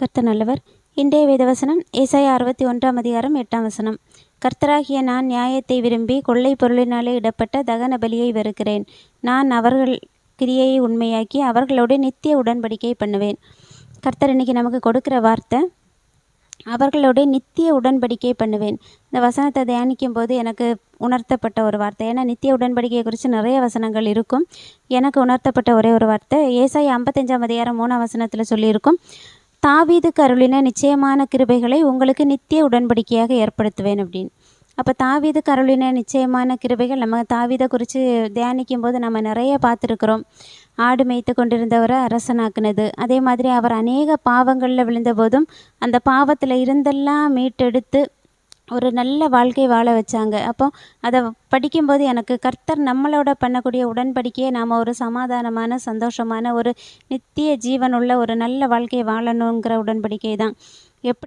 கர்த்தர் நல்லவர் இன்றைய வேதவசனம் ஏசாய அறுபத்தி ஒன்றாம் அதிகாரம் எட்டாம் வசனம். கர்த்தராகிய நான் நியாயத்தை விரும்பி கொள்ளை பொருளினாலே இடப்பட்ட தகன பலியை வெறுக்கிறேன். நான் அவர்கள் கிரியையை உண்மையாக்கி அவர்களோடு நித்திய உடன்படிக்கை பண்ணுவேன். கர்த்தர் இன்னைக்கு நமக்கு கொடுக்குற வார்த்தை அவர்களோட நித்திய உடன்படிக்கை பண்ணுவேன். இந்த வசனத்தை தியானிக்கும் போது எனக்கு உணர்த்தப்பட்ட ஒரு வார்த்தை. ஏன்னா நித்திய உடன்படிக்கையை குறித்து நிறைய வசனங்கள் இருக்கும். எனக்கு உணர்த்தப்பட்ட ஒரே ஒரு வார்த்தை. ஏசாய் ஐம்பத்தஞ்சாம் அதிகாரம் மூணாம் வசனத்தில் சொல்லியிருக்கும். தாவீது கருளின நிச்சயமான கிருபைகளை உங்களுக்கு நித்திய உடன்படிக்கையாக ஏற்படுத்துவேன் அப்படின்னு. அப்போ தாவீது கருளின நிச்சயமான கிருபைகள் நம்ம தாவீதை குறித்து தியானிக்கும் போது நம்ம நிறைய பார்த்துருக்குறோம். ஆடு மேய்த்து கொண்டிருந்தவரை அரசனாக்குனது. அதே மாதிரி அவர் அநேக பாவங்களில் விழுந்த போதும் அந்த பாவத்தில் இருந்தெல்லாம் மீட்டெடுத்து ஒரு நல்ல வாழ்க்கை வாழ வச்சாங்க. அப்போ அதை படிக்கும்போது எனக்கு கர்த்தர் நம்மளோட பண்ணக்கூடிய உடன்படிக்கையை நாம் ஒரு சமாதானமான சந்தோஷமான ஒரு நித்திய ஜீவனுள்ள ஒரு நல்ல வாழ்க்கை வாழணுங்கிற உடன்படிக்கை தான் எப்படி